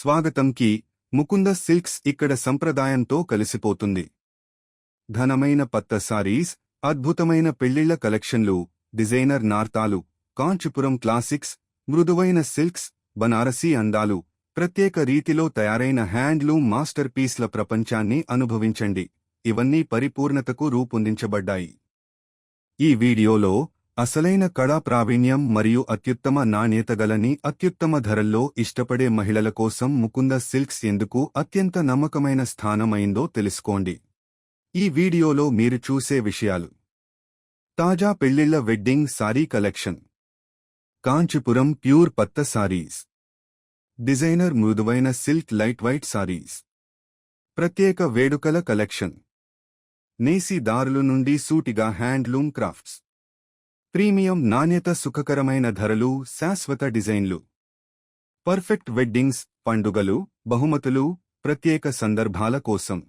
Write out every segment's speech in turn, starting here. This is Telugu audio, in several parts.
స్వాగతంకి ముకుంద సిల్క్స్ ఇక్కడ సంప్రదాయంతో కలిసిపోతుంది. ఘనమైన పత్త సారీస్ అద్భుతమైన పెళ్ళిళ్ళ కలెక్షన్లు డిజైనర్ నార్తాలు కాంచీపురం క్లాసిక్స్ మృదువైన సిల్క్స్ బనారసీ అందాలు ప్రత్యేక రీతిలో తయారైన హ్యాండ్లూమ్ మాస్టర్ పీస్ల ప్రపంచాన్ని అనుభవించండి. ఇవన్నీ పరిపూర్ణతకు రూపొందించబడ్డాయి. ఈ వీడియోలో అసలైన కళా ప్రావీణ్యం మరియు అత్యుత్తమ నాణ్యత గలని అత్యుత్తమ ధరల్లో ఇష్టపడే మహిళల కోసం ముకుంద సిల్క్స్ ఎందుకు అత్యంత నమ్మకమైన స్థానమైందో తెలుసుకోండి. ఈ వీడియోలో మీరు చూసే విషయాలు. తాజా పెళ్ళిళ్ళ wedding sari collection. Kanchipuram pure పత్త saris. Designer మృదువైన సిల్క్ లైట్ వైట్ సారీస్. ప్రత్యేక వేడుకల కలెక్షన్. నేసీదారులు నుండి సూటిగా హ్యాండ్లూమ్ క్రాఫ్ట్స్. ప్రీమియం నాణ్యత సుఖకరమైన ధరలు శాశ్వత డిజైన్లు. పర్ఫెక్ట్ వెడ్డింగ్స్ పండుగలు బహుమతులు ప్రత్యేక సందర్భాల కోసం.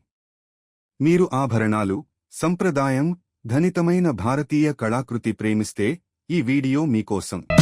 మీరు ఆభరణాలు సంప్రదాయం ధనితమైన భారతీయ కళాకృతి ప్రేమిస్తే ఈ వీడియో మీకోసం.